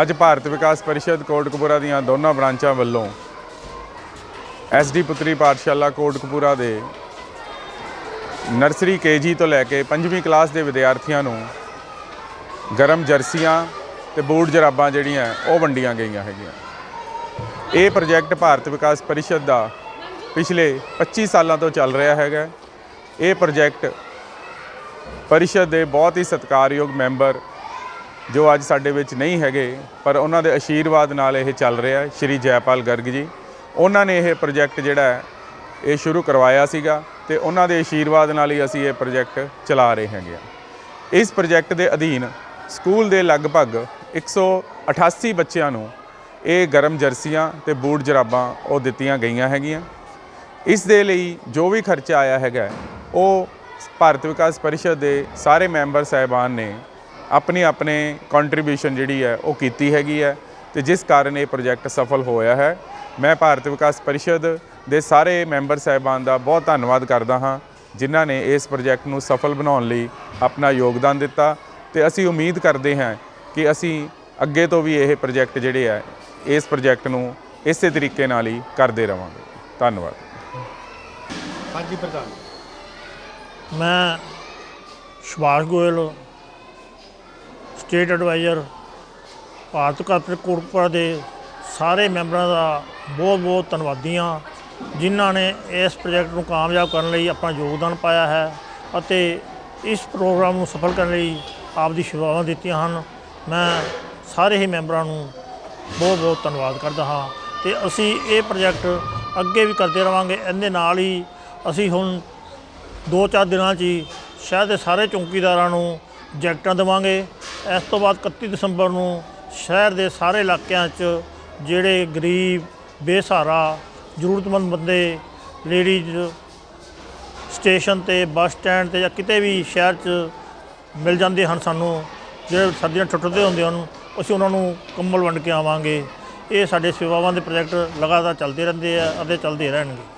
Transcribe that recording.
ਅੱਜ ਭਾਰਤ ਵਿਕਾਸ ਪਰਿਸ਼ਦ ਕੋਟਕਪੂਰਾ ਦੀਆਂ ਦੋਨਾਂ ਬ੍ਰਾਂਚਾਂ ਵੱਲੋਂ ਐਸਡੀ ਪੁੱਤਰੀ ਪਾਠਸ਼ਾਲਾ ਕੋਟਕਪੂਰਾ ਦੇ ਨਰਸਰੀ ਕੇਜੀ ਤੋਂ ਲੈ ਕੇ 5ਵੀਂ ਕਲਾਸ ਦੇ ਵਿਦਿਆਰਥੀਆਂ ਨੂੰ ਗਰਮ ਜਰਸੀਆਂ ਤੇ ਬੂਟ ਜਰਾਬਾਂ ਜਿਹੜੀਆਂ, ਉਹ ਵੰਡੀਆਂ ਗਈਆਂ ਹੈਗੀਆਂ। ਇਹ ਪ੍ਰੋਜੈਕਟ ਭਾਰਤ ਵਿਕਾਸ ਪਰਿਸ਼ਦ ਦਾ ਪਿਛਲੇ 25 ਸਾਲਾਂ ਤੋਂ ਚੱਲ ਰਿਹਾ ਹੈਗਾ। ਇਹ ਪ੍ਰੋਜੈਕਟ ਪਰਿਸ਼ਦ ਦੇ ਬਹੁਤ ਹੀ ਸਤਿਕਾਰਯੋਗ ਮੈਂਬਰ ਜੋ ਅੱਜ ਸਾਡੇ ਵਿੱਚ ਨਹੀਂ ਹੈਗੇ, ਪਰ ਉਹਨਾਂ ਦੇ ਆਸ਼ੀਰਵਾਦ ਨਾਲ ਇਹ ਚੱਲ ਰਿਹਾ ਸ਼੍ਰੀ ਜੈਪਾਲ ਗਰਗ ਜੀ, ਉਹਨਾਂ ਨੇ ਇਹ ਪ੍ਰੋਜੈਕਟ ਜਿਹੜਾ ਇਹ ਸ਼ੁਰੂ ਕਰਵਾਇਆ ਸੀਗਾ ਤੇ ਉਹਨਾਂ ਦੇ ਆਸ਼ੀਰਵਾਦ ਨਾਲ ਹੀ ਅਸੀਂ ਇਹ ਪ੍ਰੋਜੈਕਟ ਚਲਾ ਰਹੇ ਹੈਗੇ ਹਾਂ। ਇਸ ਪ੍ਰੋਜੈਕਟ ਦੇ ਅਧੀਨ ਸਕੂਲ ਦੇ ਲਗਭਗ 188 ਬੱਚਿਆਂ ਨੂੰ ਇਹ ਗਰਮ ਜਰਸੀਆਂ ਤੇ ਬੂਟ ਜਰਾਬਾਂ ਉਹ ਦਿੱਤੀਆਂ ਗਈਆਂ ਹੈਗੀਆਂ। ਇਸ ਦੇ ਲਈ ਜੋ ਵੀ ਖਰਚਾ ਆਇਆ ਹੈਗਾ, ਉਹ ਭਾਰਤ ਵਿਕਾਸ ਪਰਿਸ਼ਦ ਦੇ ਸਾਰੇ ਮੈਂਬਰ ਸਾਹਿਬਾਨ ਨੇ ਆਪਣੀ ਆਪਣੇ ਕੰਟਰੀਬਿਊਸ਼ਨ ਜਿਹੜੀ ਹੈ ਉਹ ਕੀਤੀ ਹੈਗੀ ਹੈ ਤੇ ਜਿਸ ਕਾਰਨ ਇਹ ਪ੍ਰੋਜੈਕਟ ਸਫਲ ਹੋਇਆ ਹੈ। ਮੈਂ ਭਾਰਤ ਵਿਕਾਸ ਪਰਿਸ਼ਦ ਦੇ ਸਾਰੇ ਮੈਂਬਰ ਸਾਹਿਬਾਨ ਦਾ ਬਹੁਤ ਧੰਨਵਾਦ ਕਰਦਾ ਹਾਂ, ਜਿਨ੍ਹਾਂ ਨੇ ਇਸ ਪ੍ਰੋਜੈਕਟ ਨੂੰ ਸਫਲ ਬਣਾਉਣ ਲਈ ਆਪਣਾ ਯੋਗਦਾਨ ਦਿੱਤਾ ਤੇ ਅਸੀਂ ਉਮੀਦ ਕਰਦੇ ਹਾਂ ਕਿ ਅਸੀਂ ਅੱਗੇ ਤੋਂ ਵੀ ਇਹ ਪ੍ਰੋਜੈਕਟ ਜਿਹੜੇ ਆ ਇਸ ਪ੍ਰੋਜੈਕਟ ਨੂੰ ਇਸੇ ਤਰੀਕੇ ਨਾਲ ਹੀ ਕਰਦੇ ਰਵਾਂਗੇ। ਧੰਨਵਾਦ। ਹਾਂਜੀ ਪ੍ਰਧਾਨ। ਮੈਂ Subhash Goyal state adviser Bharat corporate Kotkapura ਦੇ ਸਾਰੇ ਮੈਂਬਰਾਂ ਦਾ ਬਹੁਤ ਬਹੁਤ ਧੰਨਵਾਦੀ ਹਾਂ ਜਿਨ੍ਹਾਂ ਨੇ ਇਸ ਪ੍ਰੋਜੈਕਟ ਨੂੰ ਕਾਮਯਾਬ ਕਰਨ ਲਈ ਆਪਣਾ ਯੋਗਦਾਨ ਪਾਇਆ ਹੈ ਅਤੇ ਇਸ ਪ੍ਰੋਗਰਾਮ ਨੂੰ ਸਫਲ ਕਰਨ ਲਈ ਆਪ ਦੀ ਸੇਵਾਵਾਂ ਦਿੱਤੀਆਂ ਹਨ। ਮੈਂ ਸਾਰੇ ਹੀ ਮੈਂਬਰਾਂ ਨੂੰ ਬਹੁਤ ਬਹੁਤ ਧੰਨਵਾਦ ਕਰਦਾ ਹਾਂ ਤੇ ਅਸੀਂ ਇਹ ਪ੍ਰੋਜੈਕਟ ਅੱਗੇ ਵੀ ਕਰਦੇ ਰਵਾਂਗੇ। ਇਹਦੇ ਨਾਲ ਹੀ ਅਸੀਂ ਹੁਣ ਦੋ ਚਾਰ ਦਿਨਾਂ 'ਚ ਹੀ ਸ਼ਹਿਰ ਦੇ ਸਾਰੇ ਚੌਕੀਦਾਰਾਂ ਨੂੰ ਜੈਕਟਾਂ ਦੇਵਾਂਗੇ ਇਸ ਤੋਂ ਬਾਅਦ 31 ਦਸੰਬਰ ਨੂੰ ਸ਼ਹਿਰ ਦੇ ਸਾਰੇ ਇਲਾਕਿਆਂ 'ਚ ਜਿਹੜੇ ਗਰੀਬ, ਬੇਸਹਾਰਾ, ਜ਼ਰੂਰਤਮੰਦ ਬੰਦੇ ਲੇਡੀਜ਼ ਸਟੇਸ਼ਨ ਤੇ ਬੱਸ ਸਟੈਂਡ ਤੇ ਜਾਂ ਕਿਤੇ ਵੀ ਸ਼ਹਿਰ 'ਚ ਮਿਲ ਜਾਂਦੇ ਹਨ ਸਾਨੂੰ, ਜਿਹੜੇ ਸਰਦੀਆਂ ਟੁੱਟਦੇ ਹੁੰਦੇ ਹਨ, ਅਸੀਂ ਉਹਨਾਂ ਨੂੰ ਕੰਬਲ ਵੰਡ ਕੇ ਆਵਾਂਗੇ। ਇਹ ਸਾਡੇ ਸੇਵਾਵਾਂ ਦੇ ਪ੍ਰੋਜੈਕਟ ਲਗਾਤਾਰ ਚੱਲਦੇ ਰਹਿੰਦੇ ਆ ਅਤੇ ਚੱਲਦੇ ਰਹਿਣਗੇ।